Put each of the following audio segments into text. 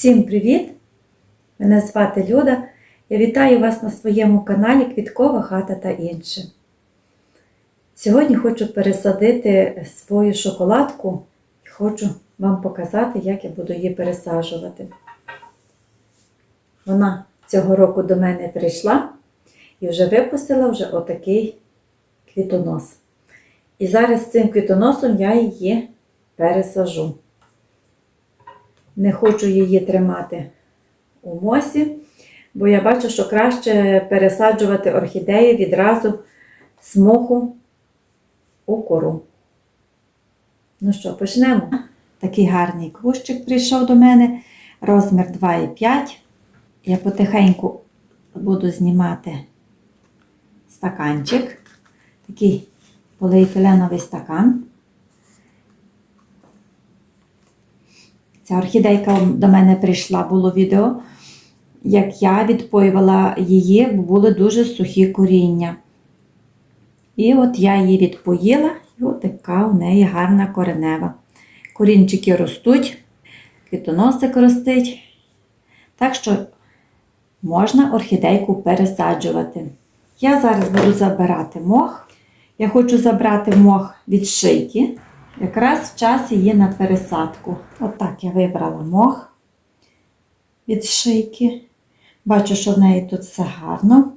Всім привіт! Мене звати Люда. Я вітаю вас на своєму каналі Квіткова хата та інше. Сьогодні хочу пересадити свою шоколадку і хочу вам показати, як я буду її пересаджувати. Вона цього року до мене прийшла і вже випустила вже отакий квітонос. І зараз цим квітоносом я її пересажу. Не хочу її тримати у мосі, бо я бачу, що краще пересаджувати орхідеї відразу з моху у кору. Ну що, почнемо. Такий гарний кущик прийшов до мене, розмір 2,5. Я потихеньку буду знімати стаканчик, такий поліетиленовий стакан. Ця орхідейка до мене прийшла, було відео, як я відпоювала її, бо були дуже сухі коріння. І от я її відпоїла, і от така у неї гарна коренева. Корінчики ростуть, квітоносик ростить. Так що можна орхідейку пересаджувати. Я зараз буду забирати мох. Я хочу забрати мох від шийки. Якраз в час її на пересадку. Отак я вибрала мох від шийки. Бачу, що в неї тут все гарно.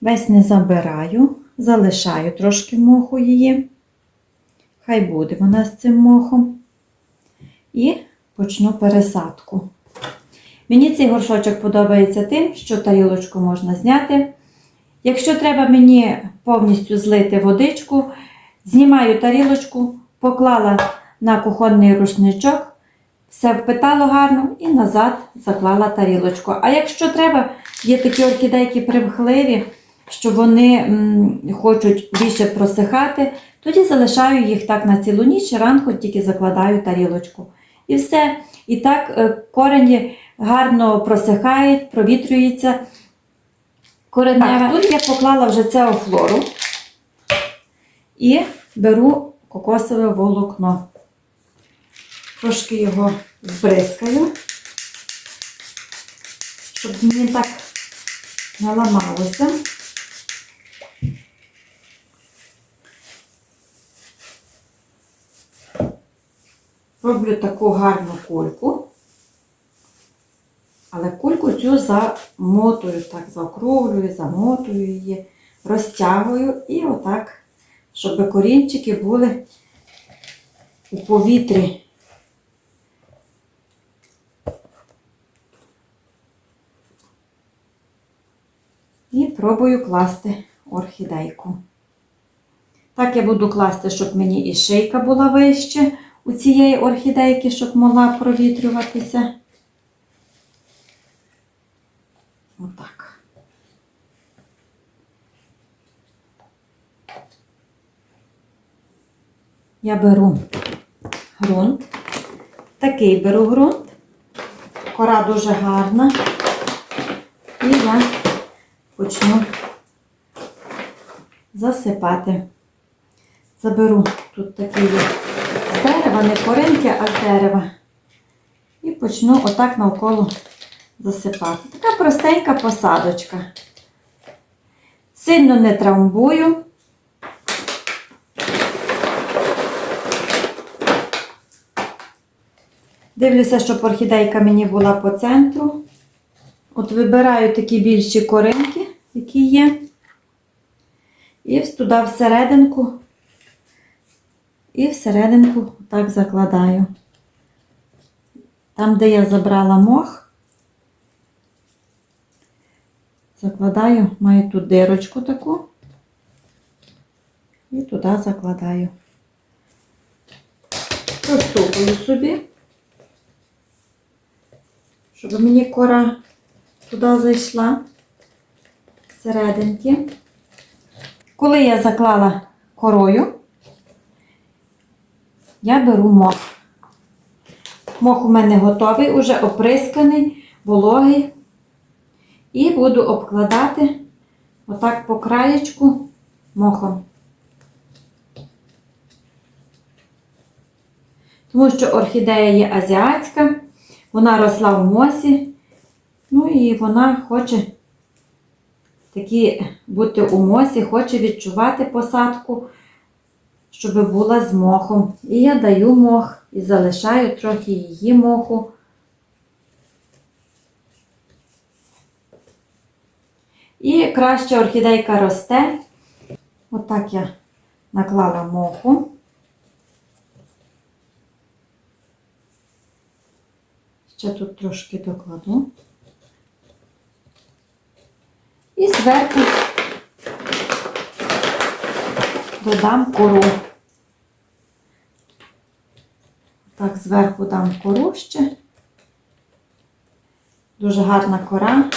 Весь не забираю, залишаю трошки моху її. Хай буде вона з цим мохом. І почну пересадку. Мені цей горшочок подобається тим, що тарілочку можна зняти. Якщо треба мені повністю злити водичку, знімаю тарілочку, поклала на кухонний рушничок, все впитало гарно і назад заклала тарілочку. А якщо треба, є такі орхідейки примхливі, що вони м, хочуть більше просихати, тоді залишаю їх так на цілу ніч, ранку тільки закладаю тарілочку. І все. І так е, корені гарно просихають, провітрюються. Коренева. Тут я поклала вже цеофлору і беру кокосове волокно. Трошки його збризкаю, щоб він так не ламалося. Роблю таку гарну кульку, але кульку цю замотую, так заокруглюю, замотую її, розтягую і отак, щоб корінчики були у повітрі. І пробую класти орхідейку. Так я буду класти, щоб мені і шийка була вище у цієї орхідейки, щоб могла провітрюватися. Отак. Я беру ґрунт. Такий беру ґрунт. Кора дуже гарна. І я почну засипати. Заберу тут такий з дерева, не коринки, а з дерева. І почну отак навколо засипати. Така простенька посадочка. Сильно не трамбую. Дивлюся, щоб орхідейка мені була по центру. От вибираю такі більші коринки, які є. І туди всерединку, і всерединку так закладаю. Там, де я забрала мох, закладаю, маю тут дирочку таку. І туди закладаю. Розтопую собі, щоб мені кора туди зайшла всерединки. Коли я заклала корою, я беру мох. Мох у мене готовий, уже оприсканий, вологий. І буду обкладати отак по краєчку мохом. Тому що орхідея є азіатська, Вона росла в мосі, ну і вона хоче такі бути у мосі, хоче відчувати посадку, щоб була з мохом. І я даю мох і залишаю трохи її моху. І краще орхідейка росте. Отак я наклала моху. Ще тут трошки докладу. І зверху додам кору. Так, зверху дам кору ще. Дуже гарна кора.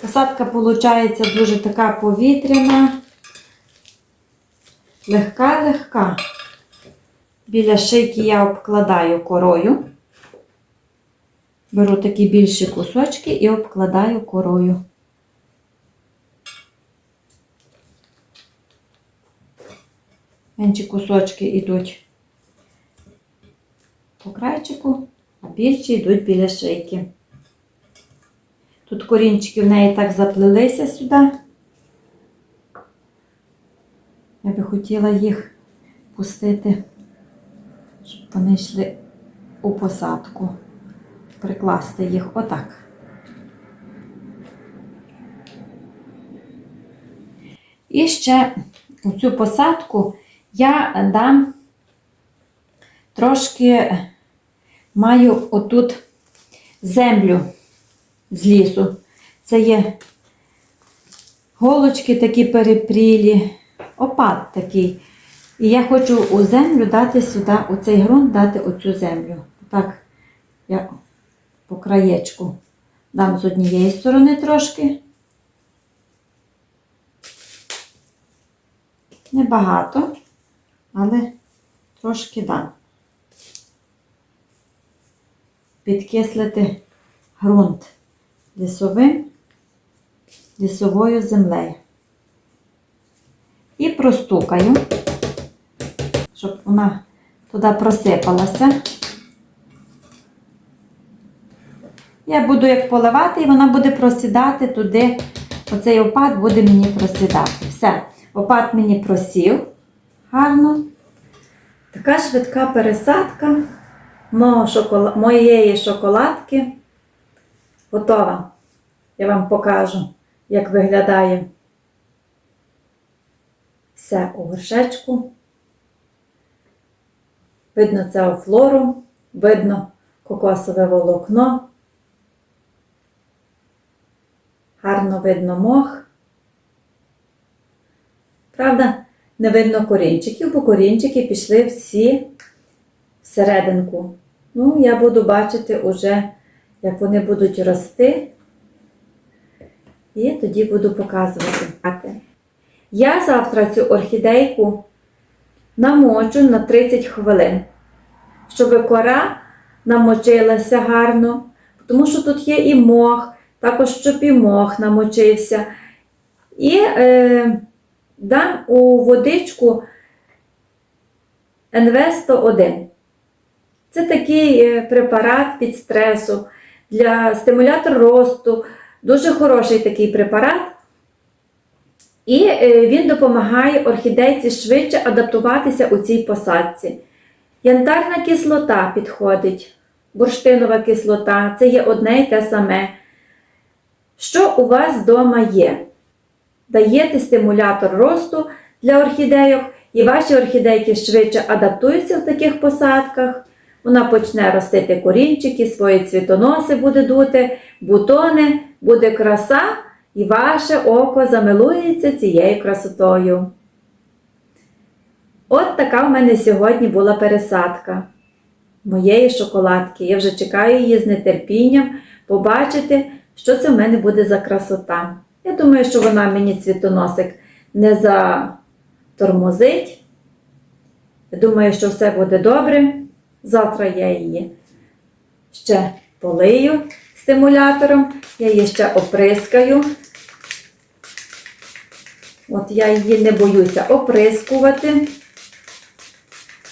Посадка виходить дуже така повітряна, легка-легка. Біля шийки я обкладаю корою. Беру такі більші кусочки і обкладаю корою. Менші кусочки йдуть по крайчику, а більші йдуть біля шийки. Тут корінчики в неї так заплелися сюди. Я би хотіла їх пустити, щоб вони йшли у посадку. Прикласти їх отак. І ще у цю посадку я дам трошки маю отут землю з лісу. Це є голочки такі перепрілі, опад такий. І я хочу у землю дати сюди, у цей ґрунт дати оцю землю. Так, я по краєчку дам з однієї сторони трошки. Небагато, але трошки дам. Підкислити ґрунт лісовим, лісовою землею. І простукаю, щоб вона туди просипалася. Я буду як поливати, і вона буде просідати туди. Оцей опад буде мені просідати. Все, опад мені просів гарно. Така швидка пересадка моєї шоколадки готова. Я вам покажу, як виглядає все у горшечку. Видно це флору, видно кокосове волокно. Гарно видно мох. Правда, не видно корінчиків, бо корінчики пішли всі всерединку. Ну, я буду бачити уже, як вони будуть рости. І тоді буду показувати. Я завтра цю орхідейку намочу на 30 хвилин, щоб кора намочилася гарно, тому що тут є і мох, також щоб і мох намочився. І е, дам у водичку НВ-101. Це такий е, препарат від стресу для стимулятор росту. Дуже хороший такий препарат. І е, він допомагає орхідейці швидше адаптуватися у цій посадці. Янтарна кислота підходить, бурштинова кислота це є одне й те саме. Що у вас вдома є? Даєте стимулятор росту для орхідейок, і ваші орхідейки швидше адаптуються в таких посадках. Вона почне ростити корінчики, свої цвітоноси буде дути, бутони, буде краса, і ваше око замилується цією красотою. От така в мене сьогодні була пересадка моєї шоколадки. Я вже чекаю її з нетерпінням побачити, що це в мене буде за красота. Я думаю, що вона мені цвітоносик не затормозить. Я думаю, що все буде добре. Завтра я її ще полию стимулятором, я її ще оприскаю. От я її не боюся оприскувати.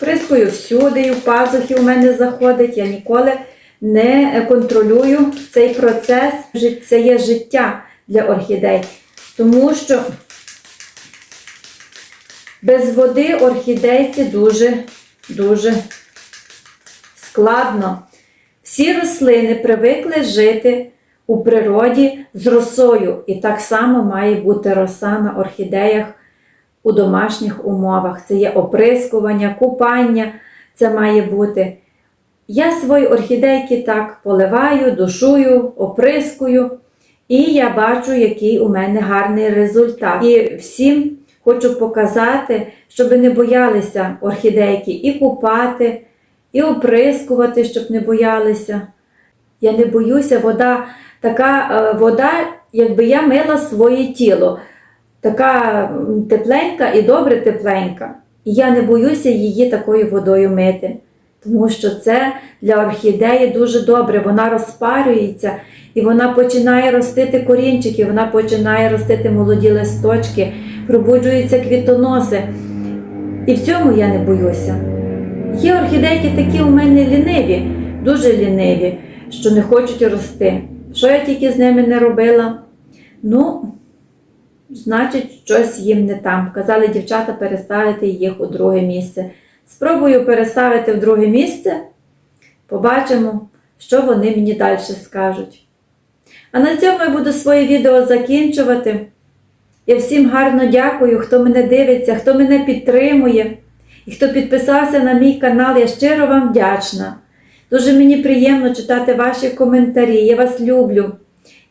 Прискою всюди, і в пазухи у мене заходить. Я ніколи не контролюю цей процес. Це є життя для орхідей. Тому що без води орхідейці дуже, дуже складно. Всі рослини привикли жити у природі з росою, і так само має бути роса на орхідеях у домашніх умовах. Це є оприскування, купання, це має бути. Я свої орхідейки так поливаю, душую, оприскую, і я бачу, який у мене гарний результат. І всім хочу показати, щоб не боялися орхідейки і купати, і оприскувати, щоб не боялися. Я не боюся, вода, така е, вода, якби я мила своє тіло, така тепленька і добре тепленька. І я не боюся її такою водою мити. Тому що це для орхідеї дуже добре, вона розпарюється і вона починає ростити корінчики, вона починає ростити молоді листочки, пробуджуються квітоноси. І в цьому я не боюся. Є орхідейки такі у мене ліниві, дуже ліниві, що не хочуть рости. Що я тільки з ними не робила? Ну, значить, щось їм не там. Казали дівчата переставити їх у друге місце. Спробую переставити в друге місце, побачимо, що вони мені далі скажуть. А на цьому я буду своє відео закінчувати. Я всім гарно дякую, хто мене дивиться, хто мене підтримує і хто підписався на мій канал. Я щиро вам вдячна. Дуже мені приємно читати ваші коментарі. Я вас люблю.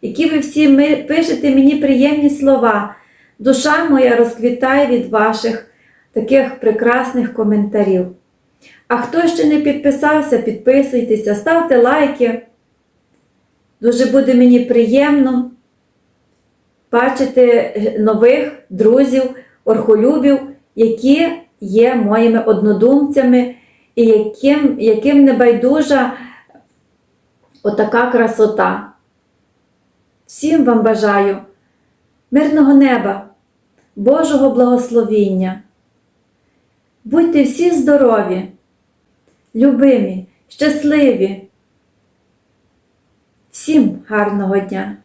Які ви всі ми пишете мені приємні слова. Душа моя розквітає від ваших таких прекрасних коментарів. А хто ще не підписався, підписуйтеся, ставте лайки. Дуже буде мені приємно бачити нових друзів, орхолюбів, які є моїми однодумцями, і яким, яким не байдужа отака красота. Всім вам бажаю мирного неба, Божого благословіння. Будьте всі здорові, любимі, щасливі. Всім гарного дня!